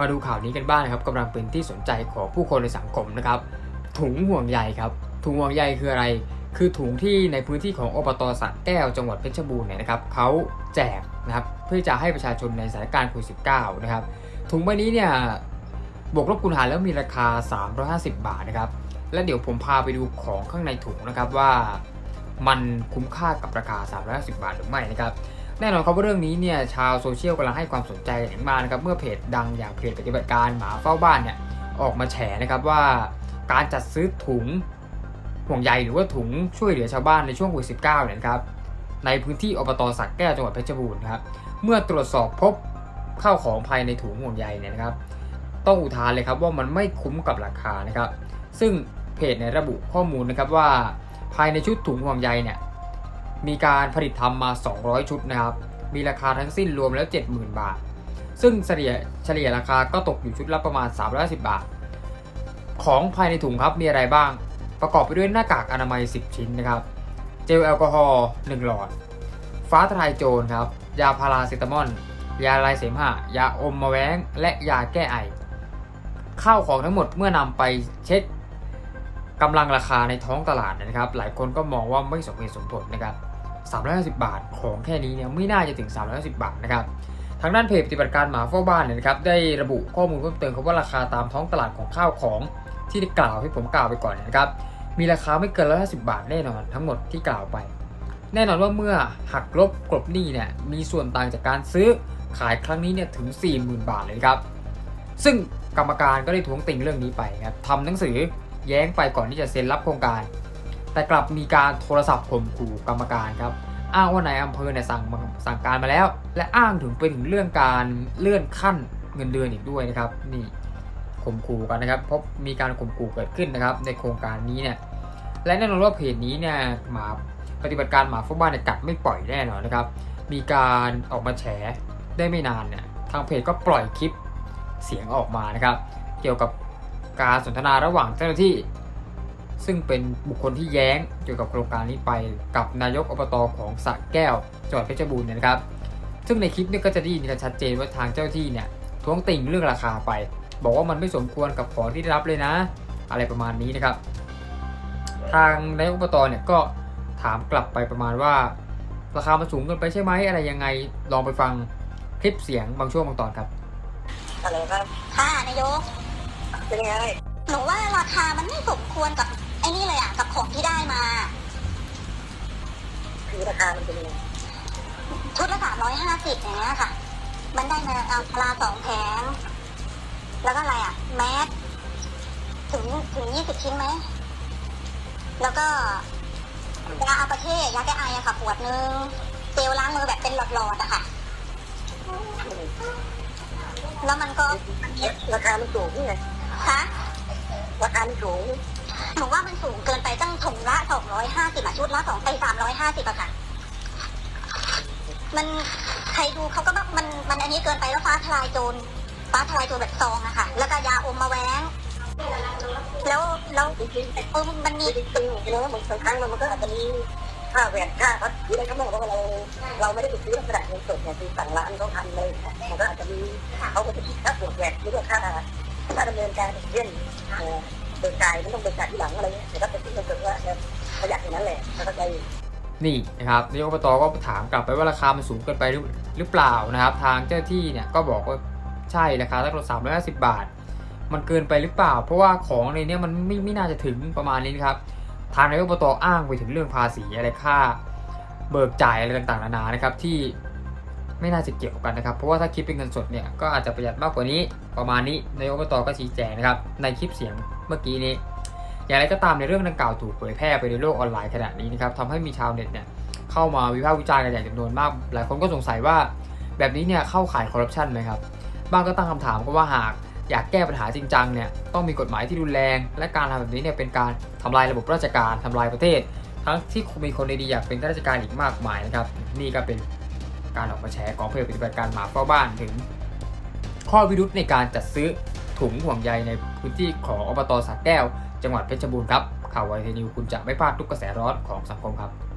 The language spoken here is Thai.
มาดูข่าวนี้กันบ้างนะครับกำลังเป็นที่สนใจของผู้คนในสังคมนะครับ ถุงห่วงใยครับ ถุงห่วงใยคืออะไร คือถุงที่ในพื้นที่ของอบตสระแก้วจังหวัดเพชรบูรณ์เนี่ยนะครับเขาแจกนะครับเพื่อจะให้ประชาชนในสถานการณ์โควิด -19 นะครับ ถุงใบนี้เนี่ยบวกลบคูณหารแล้วมีราคา 350 บาทนะครับ และเดี๋ยวผมพาไปดูของข้างในถุงนะครับว่ามันคุ้มค่ากับราคา 350 บาทหรือไม่นะครับ แน่นอนครับว่าเรื่องนี้เนี่ยชาวโซเชียลกำลังให้ความสนใจอย่างมากนะครับเมื่อเพจดังอย่างเพจปฏิบัติการหมาเฝ้าบ้านเนี่ยออกมาแฉนะครับว่าการจัดซื้อถุงห่วงใยหรือว่าถุงช่วยเหลือชาวบ้านในช่วงโควิด -19 เนี่ยครับในพื้นที่อบตสักแก้วจังหวัดเพชรบูรณ์ครับเมื่อตรวจสอบพบข้าวของภายในถุงห่วงใยเนี่ยนะครับ ต้องอุทานเลยครับว่ามันไม่คุ้มกับราคานะครับ ซึ่งเพจเนี่ยระบุข้อมูลนะครับว่าภายในชุดถุงห่วงใยเนี่ย มีการผลิตทำมา 200 ชุดนะครับ มีราคาทั้งสิ้นรวมแล้ว 70,000 บาท ซึ่งเฉลี่ยเฉลี่ยราคาก็ตกอยู่ชุดละประมาณ 310 บาท ของภายในถุงครับมีอะไรบ้าง ประกอบไปด้วยหน้ากากอนามัย 10 ชิ้นนะครับ เจลแอลกอฮอล์ 1 หลอด ฟ้าทลายโจรครับ ยาพาราเซตามอล ยาลายเสมหะ ยาอมมาแว้ง และยาแก้ไอ ข้าวของทั้งหมดเมื่อนำไปเช็คกำลังราคาในท้องตลาดนะครับ หลายคนก็มองว่าไม่สมเหตุสมผลนะครับ 350 บาท ของแค่นี้เนี่ยไม่น่าจะถึง 350 บาทนะครับทางด้านเพจปฏิบัติการหมาเฝ้าบ้านเนี่ยนะครับได้ระบุข้อมูลเพิ่มเติมครับว่าราคาตามท้องตลาดของข้าวของที่ได้กล่าวที่ผมกล่าวไปก่อนเนะครับมีราคาไม่เกิน150บาทแน่นอนทั้งหมดที่กล่าวไป แน่นอนว่าเมื่อหักลบกลบหนี้เนี่ยมีส่วนต่างจากการซื้อขายครั้งนี้เนี่ยถึง 40,000 บาทเลยครับ ซึ่งกรรมการก็ได้ทวงติงเรื่องนี้ไปครับทำหนังสือแย้งไปก่อนที่จะเซ็นรับโครงการ แต่กลับมีการโทรศัพท์ข่มขู่กรรมการครับ อ้างว่านายอำเภอเนี่ยสั่งมาสั่งการมาแล้ว และอ้างถึงไปถึงเรื่องการเลื่อนขั้นเงินเดือนอีกด้วยนะครับ นี่ข่มขู่กันนะครับเพราะมีการข่มขู่เกิดขึ้นนะครับ ในโครงการนี้เนี่ยและแน่นอนว่าเพจนี้เนี่ยหมาปฏิบัติการหมาฟุตบ้านเนี่ยกัดไม่ปล่อยแน่นอนนะครับ มีการออกมาแฉได้ไม่นานเนี่ยทางเพจก็ปล่อยคลิปเสียงออกมานะครับ เกี่ยวกับการสนทนาระหว่างเจ้าหน้าที่ ซึ่งเป็นบุคคลที่แย้งเกี่ยวกับโครงการนี้ไปกับนายกอบตของสระแก้วจังหวัดเพชรบูรณ์เนี่ยนะครับ ซึ่งในคลิปเนี่ยก็จะได้ยินกันชัดเจนว่าทางเจ้าหน้าที่เนี่ยท้วงติ่งเรื่องราคาไป บอกว่ามันไม่สมควรกับของที่ได้รับเลยนะ อะไรประมาณนี้นะครับ ทางนายกอบตเนี่ยก็ถามกลับไปประมาณว่า ราคามันสูงเกินไปใช่ไหมอะไรยังไงลองไปฟังคลิปเสียงบางช่วงบางตอนครับอะไรครับค่ะนายกเป็นยังไงหนูว่าราคามันไม่สมควรกับไอ้ นี่เลยอะกับของที่ได้มา คือราคามันเป็นยังไงชุดละสามร้อยห้าสิบอย่างเงี้ยค่ะ มันได้มาเอาพลาสองแผงแล้วก็อะไรอะแมสถึงถึงยี่สิบชิ้นไหม แล้วก็ยาอาปาเช่ยาแก้ไออะค่ะขวดนึงเจลล้างมือแบบเป็นหลอดๆอะค่ะ แล้วมันก็ราคามันสูงนี่ไงคะราคามันสูงหนูว่ามัน สูงเกินไปตั้งถุงละสองร้อยห้าสิบชุดละสองไปสามร้อยห้าสิบอะค่ะ มันใครดูเขาก็บอกมันมันอันนี้เกินไปแล้วฟ้าทลายโจรฟ้าทลายโจรแบบซองอะค่ะ แล้วก็ยาอมมาแว้ง แล้วแล้วเออมันมีจริงแล้วบางครั้งมันก็อาจจะมีค่าแหวนค่าพัดอะไรก็ไม่รู้ว่าเราเราไม่ได้ไปซื้อลักษณะเงินสดเนี่ยคือสั่งร้านเขาทำเลยมันก็อาจจะมีเขาก็จะคิดค่าตรวจแหวนหรือว่าค่าค่าดำเนินการเช่นเบิกจ่ายไม่ต้องเบิกจ่ายที่หลังอะไร นั้นแหละเข้าใจนี่นะครับนายกอบตก็ถามกลับไปว่าราคามันสูงเกินไปหรือหรือเปล่านะครับ ทางเจ้าที่เนี่ยก็บอกว่าใช่ราคาตั้งแต่สามร้อยห้าสิบบาท มันเกินไปหรือเปล่า เพราะว่าของในเนี้ยมันไม่ไม่น่าจะถึงประมาณนี้นะครับ ทางนายกอบตอ้างไปถึงเรื่องภาษีอะไรค่า เบิกจ่ายอะไรต่างๆนานานะครับที่ไม่น่าจะเกี่ยวกันนะครับ เพราะว่าถ้าคิดเป็นเงินสดเนี่ยก็อาจจะประหยัดมากกว่านี้ ประมาณนี้นายกอบตก็ชี้แจงนะครับในคลิปเสียงเมื่อกี้นี้ อย่างไรก็ตามในเรื่องดังกล่าวถูกเผยแพร่ไปในโลกออนไลน์ขณะนี้นะครับทำให้มีชาวเน็ตเนี่ยเข้ามาวิพากษ์วิจารณ์กันอย่างจำนวนมาก หลายคนก็สงสัยว่าแบบนี้เนี่ยเข้าข่ายคอร์รัปชันไหมครับบางก็ตั้งคำถามก็ว่าหากอยากแก้ปัญหาจริงจังเนี่ยต้องมีกฎหมายที่รุนแรง และการทำแบบนี้เนี่ยเป็นการทำลายระบบราชการทำลายประเทศ ทั้งที่มีคนดีๆอยากเป็นข้าราชการอีกมากมายนะครับนี่ก็เป็นการออกมาแชร์ของเพจปฏิบัติการหมาเฝ้าบ้านถึง ข้อวิรุธในการจัดซื้อถุงห่วงใยในพื้นที่ของอบตสระแก้ว จังหวัดเพชรบูรณ์ครับข่าวไวทีนิวคุณจะไม่พลาดทุกกระแสร้อนของสังคมครับ